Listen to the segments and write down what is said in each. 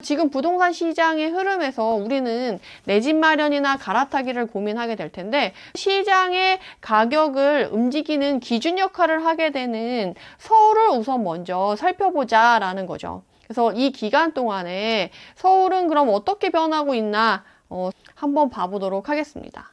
지금 부동산 시장의 흐름에서 우리는 내 집 마련이나 갈아타기를 고민하게 될 텐데 시장의 가격을 움직이는 기준 역할을 하게 되는 서울을 우선 먼저 살펴보자 라는 거죠. 그래서 이 기간 동안에 서울은 그럼 어떻게 변하고 있나 어, 한번 봐보도록 하겠습니다.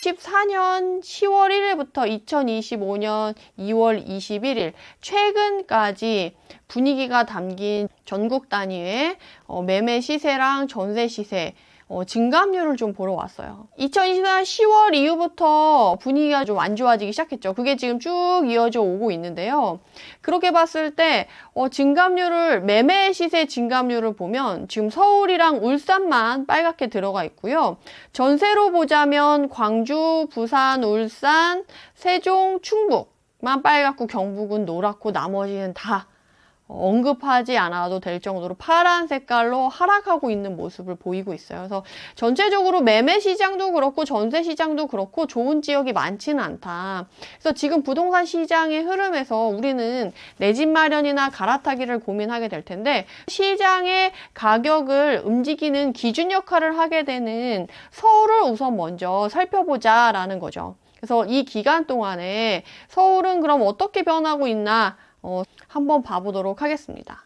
14년 10월 1일부터 2025년 2월 21일 최근까지 분위기가 담긴 전국 단위의 어, 매매 시세랑 전세 시세 어, 증감률을 좀 보러 왔어요. 2024년 10월 이후부터 분위기가 좀 안 좋아지기 시작했죠. 그게 지금 쭉 이어져 오고 있는데요. 그렇게 봤을 때 어, 증감률을 매매 시세 증감률을 보면 지금 서울이랑 울산만 빨갛게 들어가 있고요. 전세로 보자면 광주, 부산, 울산, 세종, 충북만 빨갛고 경북은 노랗고 나머지는 다 언급하지 않아도 될 정도로 파란 색깔로 하락하고 있는 모습을 보이고 있어요. 그래서 전체적으로 매매 시장도 그렇고 전세 시장도 그렇고 좋은 지역이 많지는 않다. 그래서 지금 부동산 시장의 흐름에서 우리는 내 집 마련이나 갈아타기를 고민하게 될 텐데 시장의 가격을 움직이는 기준 역할을 하게 되는 서울을 우선 먼저 살펴보자라는 거죠. 그래서 이 기간 동안에 서울은 그럼 어떻게 변하고 있나 어, 한번 봐보도록 하겠습니다.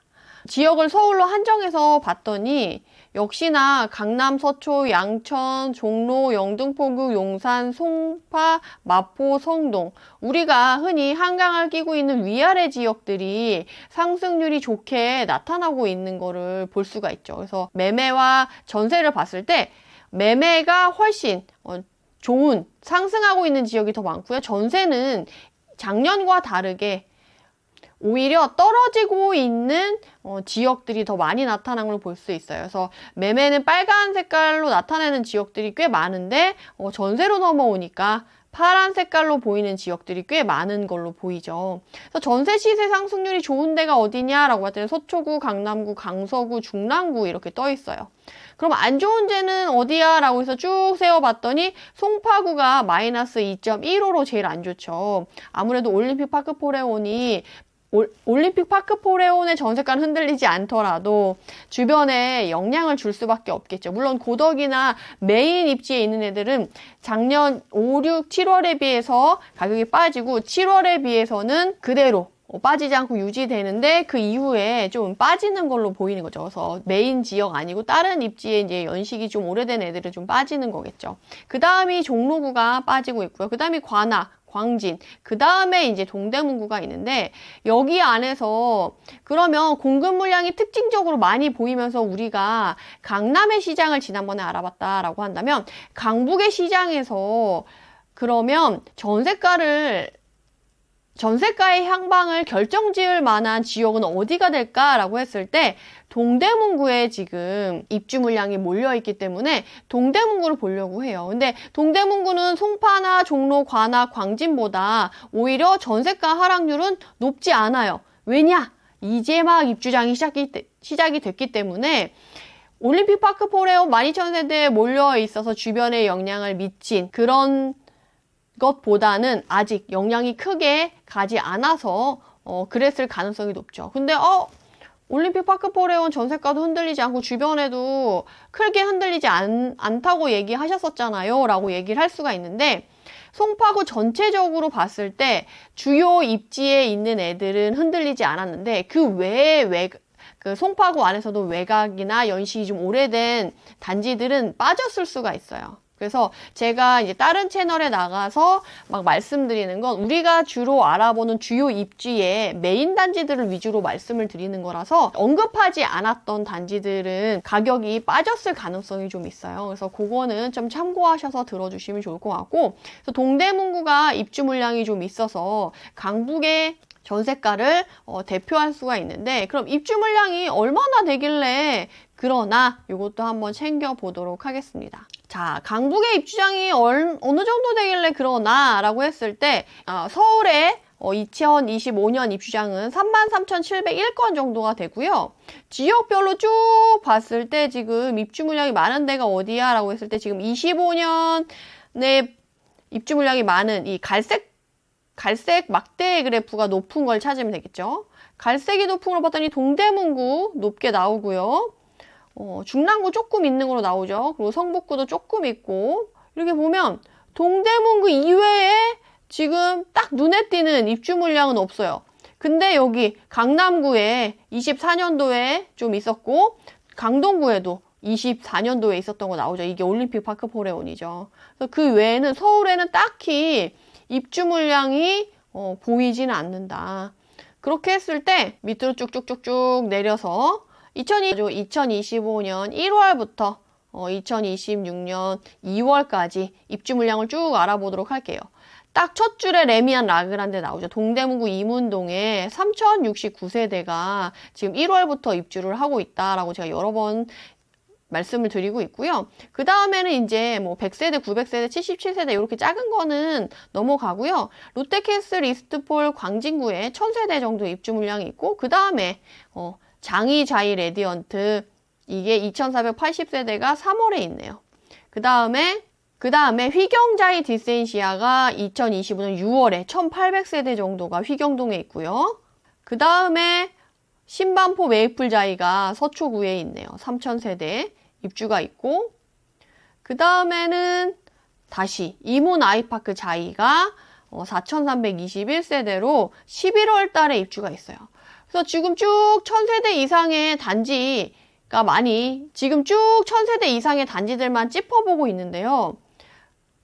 지역을 서울로 한정해서 봤더니 역시나 강남, 서초, 양천, 종로, 영등포구, 용산, 송파, 마포, 성동 우리가 흔히 한강을 끼고 있는 위아래 지역들이 상승률이 좋게 나타나고 있는 거를 볼 수가 있죠. 그래서 매매와 전세를 봤을 때 매매가 훨씬 어, 좋은 상승하고 있는 지역이 더 많고요. 전세는 작년과 다르게 오히려 떨어지고 있는 어, 지역들이 더 많이 나타난 걸 볼 수 있어요. 그래서 매매는 빨간 색깔로 나타내는 지역들이 꽤 많은데 어, 전세로 넘어오니까 파란 색깔로 보이는 지역들이 꽤 많은 걸로 보이죠. 그래서 전세 시세 상승률이 좋은 데가 어디냐라고 했더니 서초구, 강남구, 강서구, 중랑구 이렇게 떠 있어요. 그럼 안 좋은 데는 어디야? 라고 해서 쭉 세어봤더니 송파구가 마이너스 2.15로 제일 안 좋죠. 아무래도 올림픽 파크 포레온이 올, 올림픽 파크 포레온의 전세가는 흔들리지 않더라도 주변에 영향을 줄 수밖에 없겠죠. 물론 고덕이나 메인 입지에 있는 애들은 작년 5, 6, 7월에 비해서 가격이 빠지고 7월에 비해서는 그대로 어, 빠지지 않고 유지되는데 그 이후에 좀 빠지는 걸로 보이는 거죠. 그래서 메인 지역 아니고 다른 입지에 이제 연식이 좀 오래된 애들은 좀 빠지는 거겠죠. 그 다음이 종로구가 빠지고 있고요. 그 다음이 관악, 광진, 그 다음에 이제 동대문구가 있는데 여기 안에서 그러면 공급 물량이 특징적으로 많이 보이면서 우리가 강남의 시장을 지난번에 알아봤다라고 한다면 강북의 시장에서 그러면 전세가를 전세가의 향방을 결정지을 만한 지역은 어디가 될까라고 했을 때 동대문구에 지금 입주 물량이 몰려 있기 때문에 동대문구를 보려고 해요. 근데 동대문구는 송파나 종로, 관악, 광진보다 오히려 전세가 하락률은 높지 않아요. 왜냐? 이제 막 입주장이 시작이, 시작이 됐기 때문에 올림픽 파크 포레오 12,000세대에 몰려 있어서 주변에 영향을 미친 그런 것보다는 아직 영향이 크게 가지 않아서 어, 그랬을 가능성이 높죠. 근데 어 올림픽 파크 포레온 전세가도 흔들리지 않고 주변에도 크게 흔들리지 않, 않다고 얘기하셨었잖아요. 라고 얘기를 할 수가 있는데 송파구 전체적으로 봤을 때 주요 입지에 있는 애들은 흔들리지 않았는데 그 외에 외, 그 송파구 안에서도 외곽이나 연식이 좀 오래된 단지들은 빠졌을 수가 있어요. 그래서 제가 이제 다른 채널에 나가서 막 말씀드리는 건 우리가 주로 알아보는 주요 입지의 메인 단지들을 위주로 말씀을 드리는 거라서 언급하지 않았던 단지들은 가격이 빠졌을 가능성이 좀 있어요. 그래서 그거는 좀 참고하셔서 들어주시면 좋을 것 같고 동대문구가 입주 물량이 좀 있어서 강북의 전세가를 어, 대표할 수가 있는데 그럼 입주 물량이 얼마나 되길래 그러나 이것도 한번 챙겨보도록 하겠습니다. 자, 강북의 입주장이 얼, 어느 정도 되길래 그러나 라고 했을 때 어, 서울의 어, 2025년 입주장은 33,701건 정도가 되고요. 지역별로 쭉 봤을 때 지금 입주 물량이 많은 데가 어디야? 라고 했을 때 지금 25년에 입주 물량이 많은 이 갈색 갈색 막대 그래프가 높은 걸 찾으면 되겠죠. 갈색이 높은 걸로 봤더니 동대문구 높게 나오고요. 어, 중랑구 조금 있는 걸로 나오죠. 그리고 성북구도 조금 있고 이렇게 보면 동대문구 이외에 지금 딱 눈에 띄는 입주 물량은 없어요. 근데 여기 강남구에 24년도에 좀 있었고 강동구에도 24년도에 있었던 거 나오죠. 이게 올림픽 파크 포레온이죠. 그래서 그 외에는 서울에는 딱히 입주 물량이 어, 보이지는 않는다. 그렇게 했을 때 밑으로 쭉쭉쭉쭉 내려서 2020, 2025년 1월부터 어, 2026년 2월까지 입주 물량을 쭉 알아보도록 할게요. 딱 첫 줄에 레미안 라그란데 나오죠. 동대문구 이문동에 3069세대가 지금 1월부터 입주를 하고 있다라고 제가 여러 번 말씀을 드리고 있고요. 그 다음에는 이제 뭐 100세대, 900세대, 77세대 이렇게 작은 거는 넘어가고요. 롯데캐슬, 이스트폴, 광진구에 1000세대 정도 입주 물량이 있고 그 다음에 어, 장이, 자이, 레디언트 이게 2480세대가 3월에 있네요. 그 다음에 그 다음에 휘경자이 디센시아가 2025년 6월에 1800세대 정도가 휘경동에 있고요. 그 다음에 신반포 메이플자이가 서초구에 있네요. 3000세대 입주가 있고 그 다음에는 다시 이문 아이파크 자이가 4321세대로 11월 달에 입주가 있어요. 그래서 지금 쭉 1000세대 이상의 단지가 많이 지금 쭉 1000세대 이상의 단지들만 짚어보고 있는데요.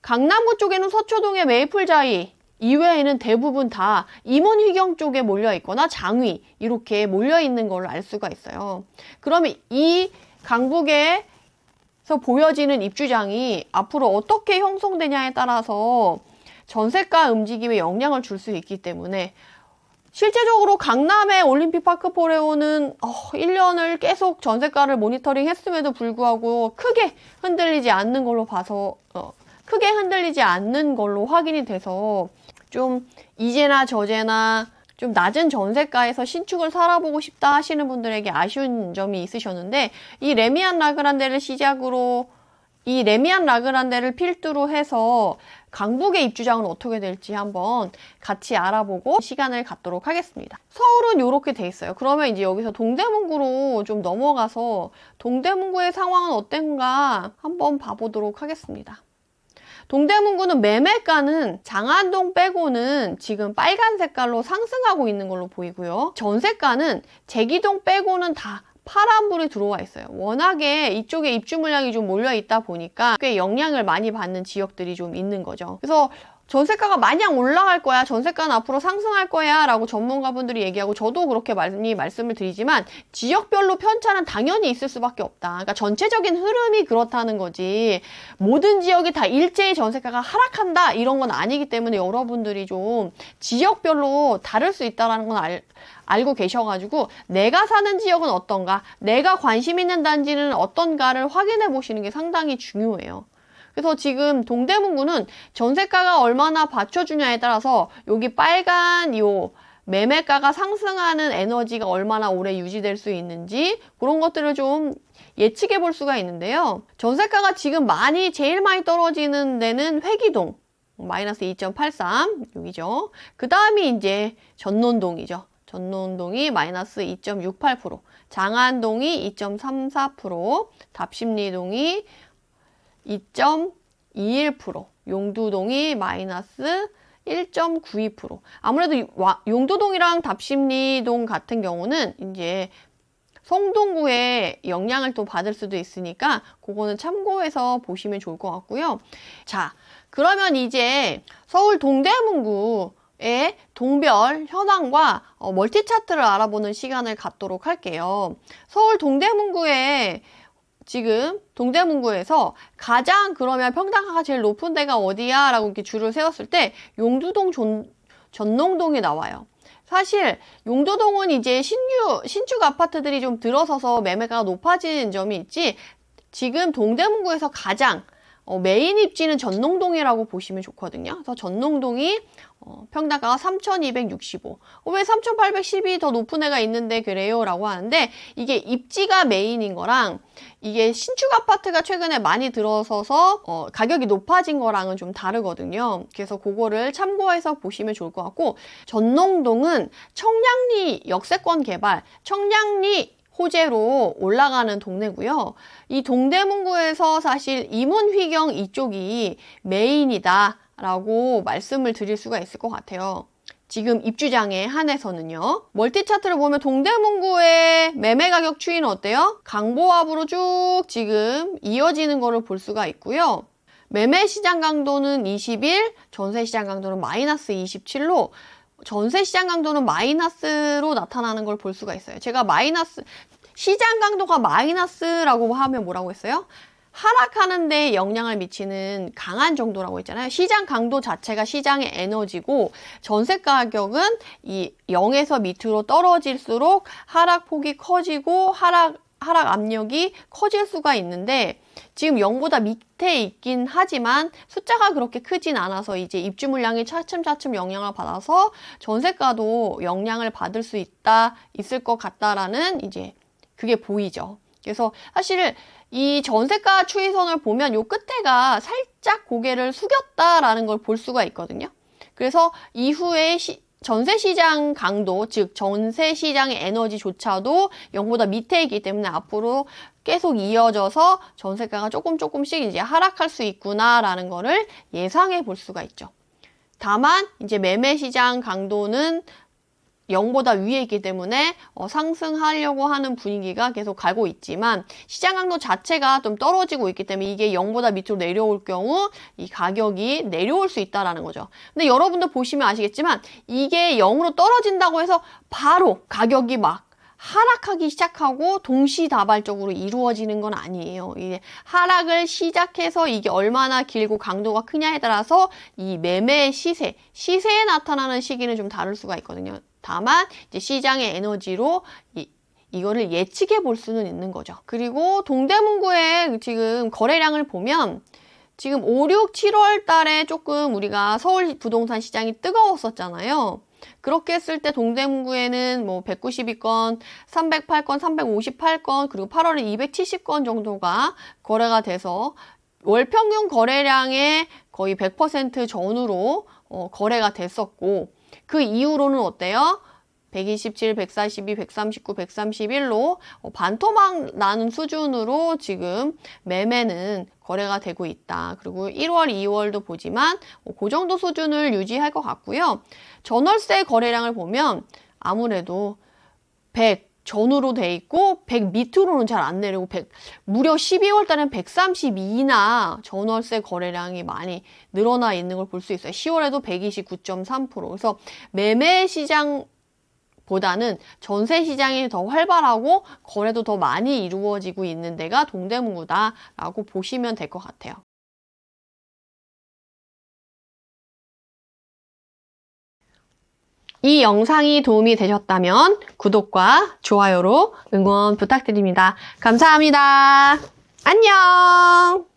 강남구 쪽에는 서초동의 메이플자이 이외에는 대부분 다 임원휘경 쪽에 몰려 있거나 장위 이렇게 몰려 있는 걸로 알 수가 있어요. 그러면 이 강북에서 보여지는 입주장이 앞으로 어떻게 형성되냐에 따라서 전세가 움직임에 영향을 줄 수 있기 때문에 실제적으로 강남의 올림픽 파크 포레오는 어, 1년을 계속 전세가를 모니터링 했음에도 불구하고 크게 흔들리지 않는 걸로 봐서 어, 크게 흔들리지 않는 걸로 확인이 돼서 좀 이제나 저제나 좀 낮은 전세가에서 신축을 살아보고 싶다 하시는 분들에게 아쉬운 점이 있으셨는데 이 레미안 라그란데를 시작으로 이 레미안 라그란데를 필두로 해서 강북의 입주장은 어떻게 될지 한번 같이 알아보고 시간을 갖도록 하겠습니다. 서울은 이렇게 돼 있어요. 그러면 이제 여기서 동대문구로 좀 넘어가서 동대문구의 상황은 어땠는가 한번 봐보도록 하겠습니다. 동대문구는 매매가는 장안동 빼고는 지금 빨간 색깔로 상승하고 있는 걸로 보이고요. 전세가는 제기동 빼고는 다 파란불이 들어와 있어요. 워낙에 이쪽에 입주 물량이 좀 몰려 있다 보니까 꽤 영향을 많이 받는 지역들이 좀 있는 거죠. 그래서 전세가가 마냥 올라갈 거야, 전세가는 앞으로 상승할 거야 라고 전문가분들이 얘기하고 저도 그렇게 많이 말씀을 드리지만 지역별로 편차는 당연히 있을 수밖에 없다. 그러니까 전체적인 흐름이 그렇다는 거지 모든 지역이 다 일제히 전세가가 하락한다 이런 건 아니기 때문에 여러분들이 좀 지역별로 다를 수 있다는 건 알, 알고 계셔가지고 내가 사는 지역은 어떤가, 내가 관심 있는 단지는 어떤가를 확인해 보시는 게 상당히 중요해요. 그래서 지금 동대문구는 전세가가 얼마나 받쳐주냐에 따라서 여기 빨간 요 매매가가 상승하는 에너지가 얼마나 오래 유지될 수 있는지 그런 것들을 좀 예측해 볼 수가 있는데요. 전세가가 지금 많이 제일 많이 떨어지는 데는 회기동 마이너스 2.83 여기죠. 그 다음이 이제 전논동이죠. 전논동이 마이너스 2.68%, 장안동이 2.34%, 답심리동이 2.21%, 용두동이 마이너스 1.92%. 아무래도 용두동이랑 답심리동 같은 경우는 이제 성동구에 영향을 또 받을 수도 있으니까 그거는 참고해서 보시면 좋을 것 같고요. 자, 그러면 이제 서울 동대문구 의 동별 현황과 어, 멀티 차트를 알아보는 시간을 갖도록 할게요. 서울 동대문구에 지금 동대문구에서 가장 그러면 평당가가 제일 높은 데가 어디야? 라고 이렇게 줄을 세웠을 때 용두동 전, 전농동이 나와요. 사실 용두동은 이제 신규 신축 아파트들이 좀 들어서서 매매가 높아진 점이 있지 지금 동대문구에서 가장 어, 메인 입지는 전농동이라고 보시면 좋거든요. 그래서 전농동이 어, 평당가가 3,265. 어, 왜 3,810이 더 높은 애가 있는데 그래요? 라고 하는데 이게 입지가 메인인 거랑 이게 신축 아파트가 최근에 많이 들어서서 어, 가격이 높아진 거랑은 좀 다르거든요. 그래서 그거를 참고해서 보시면 좋을 것 같고 전농동은 청량리 역세권 개발, 청량리 호재로 올라가는 동네고요. 이 동대문구에서 사실 이문휘경 이쪽이 메인이다. 라고 말씀을 드릴 수가 있을 것 같아요. 지금 입주장에 한해서는요. 멀티 차트를 보면 동대문구의 매매 가격 추이는 어때요? 강보합으로 쭉 지금 이어지는 거를 볼 수가 있고요. 매매 시장 강도는 21, 전세 시장 강도는 마이너스 27로 전세 시장 강도는 마이너스로 나타나는 걸 볼 수가 있어요. 제가 마이너스 시장 강도가 마이너스라고 하면 뭐라고 했어요? 하락하는 데 영향을 미치는 강한 정도라고 했잖아요. 시장 강도 자체가 시장의 에너지고 전세 가격은 이 0에서 밑으로 떨어질수록 하락 폭이 커지고 하락 하락 압력이 커질 수가 있는데 지금 0보다 밑에 있긴 하지만 숫자가 그렇게 크진 않아서 이제 입주 물량이 차츰차츰 영향을 받아서 전세가도 영향을 받을 수 있다 있을 것 같다라는 이제 그게 보이죠. 그래서 사실 이 전세가 추이선을 보면 요 끝에가 살짝 고개를 숙였다라는 걸 볼 수가 있거든요. 그래서 이후에 시, 전세 시장 강도, 즉 전세 시장의 에너지조차도 0보다 밑에 있기 때문에 앞으로 계속 이어져서 전세가가 조금 조금씩 이제 하락할 수 있구나라는 거를 예상해 볼 수가 있죠. 다만 이제 매매 시장 강도는 0보다 위에 있기 때문에 어, 상승하려고 하는 분위기가 계속 가고 있지만 시장 강도 자체가 좀 떨어지고 있기 때문에 이게 0보다 밑으로 내려올 경우 이 가격이 내려올 수 있다라는 거죠. 근데 여러분들 보시면 아시겠지만 이게 0으로 떨어진다고 해서 바로 가격이 막 하락하기 시작하고 동시다발적으로 이루어지는 건 아니에요. 이게 하락을 시작해서 이게 얼마나 길고 강도가 크냐에 따라서 이 매매 시세, 시세에 나타나는 시기는 좀 다를 수가 있거든요. 다만 이제 시장의 에너지로 이, 이거를 예측해 볼 수는 있는 거죠. 그리고 동대문구의 지금 거래량을 보면 지금 5, 6, 7월 달에 조금 우리가 서울 부동산 시장이 뜨거웠었잖아요. 그렇게 했을 때 동대문구에는 뭐 192건, 308건, 358건, 그리고 8월에 270건 정도가 거래가 돼서 월 평균 거래량의 거의 100% 전후로 어, 거래가 됐었고 그 이후로는 어때요? 127, 142, 139, 131로 반토막 나는 수준으로 지금 매매는 거래가 되고 있다. 그리고 1월, 2월도 보지만 그 정도 수준을 유지할 것 같고요. 전월세 거래량을 보면 아무래도 100 전후로 돼 있고 100 밑으로는 잘 안 내리고 100 무려 12월 달엔 132나 전월세 거래량이 많이 늘어나 있는 걸 볼 수 있어요. 10월에도 129.3% 그래서 매매 시장 보다는 전세 시장이 더 활발하고 거래도 더 많이 이루어지고 있는 데가 동대문구다라고 보시면 될 것 같아요. 이 영상이 도움이 되셨다면 구독과 좋아요로 응원 부탁드립니다. 감사합니다. 안녕!